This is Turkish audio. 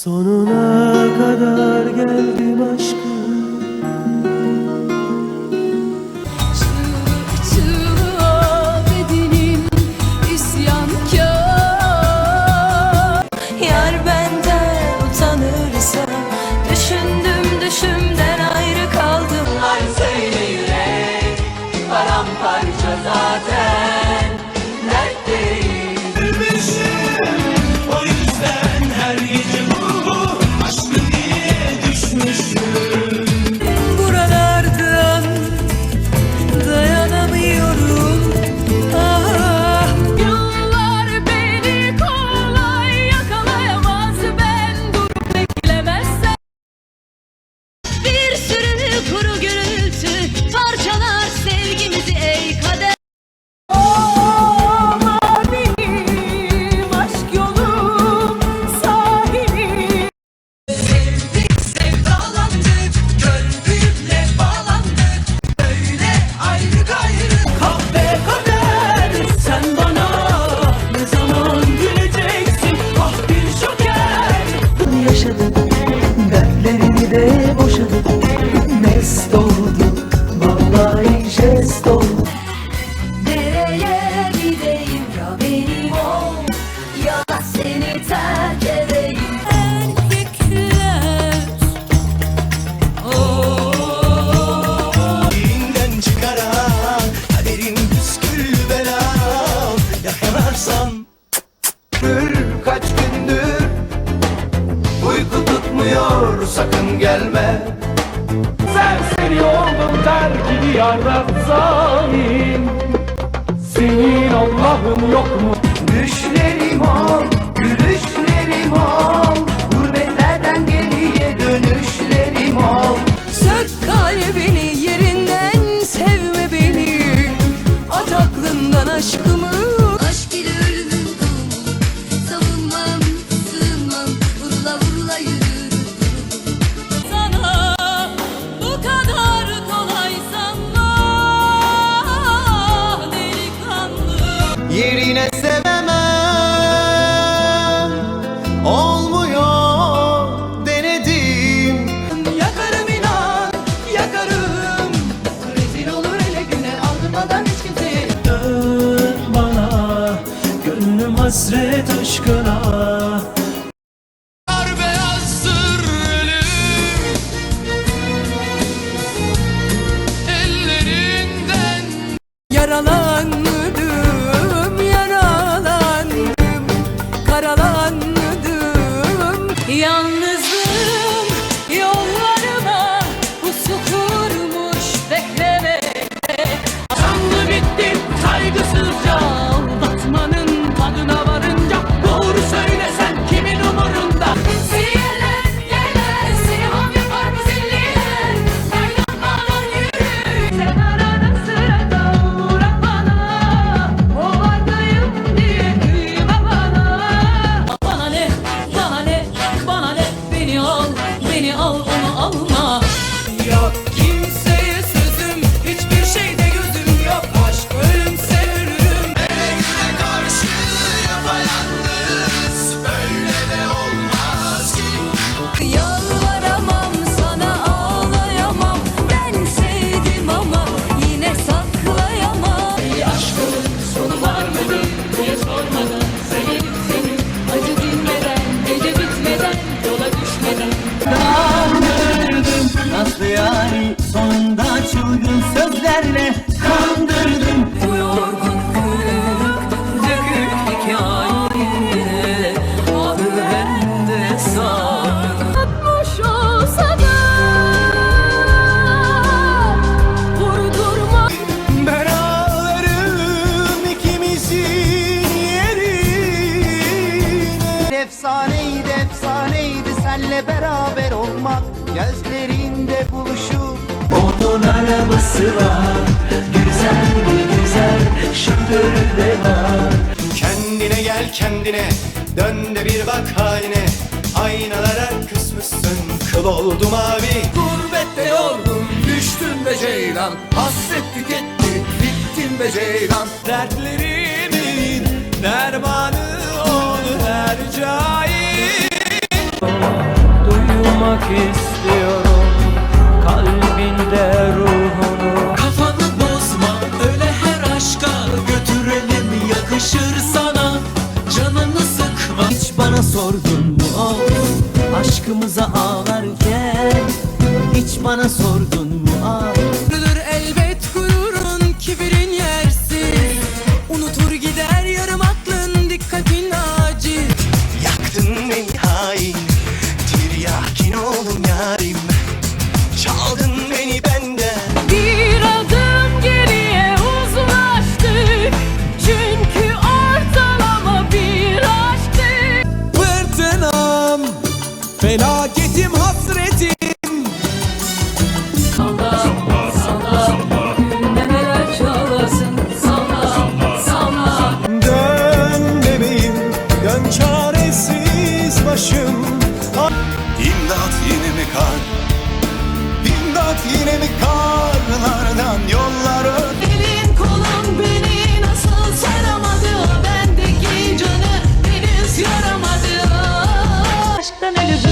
Sonuna kadar geldim aşkım. sakın gelme. Serseri oldum terk diyar zalim. Senin Allah'ın yok mu? Düşlerim al yerine Gözlerinde buluşup Onun arabası var. Güzel bir güzel? Şoförü de var. Kendine gel kendine Dön de bir bak haline. Aynalara küsmüşsün Kıl oldu mavi Gurbette oldum Düştüm be ceylan. Hasret tüketti Bittim be ceylan. Dertlerimin dermanı oldu her cahil. Duymak istedim bana sordun mu? Ah. Kırılır elbet gururun kibirin yersiz. Unutur gider yarım aklın dikkatin aciz. Yaktın beni hain Tiryakin oldum yarim. Çaldın beni benden. Bir adım geriye uzlaştık Çünkü ortalama bir aşktı. Fırtınam Felaketim hasretim. yine mi karlardan yollar Elin kolun beni nasıl saramadı? Bendeki canı deniz yaramadı. Aşktan ölü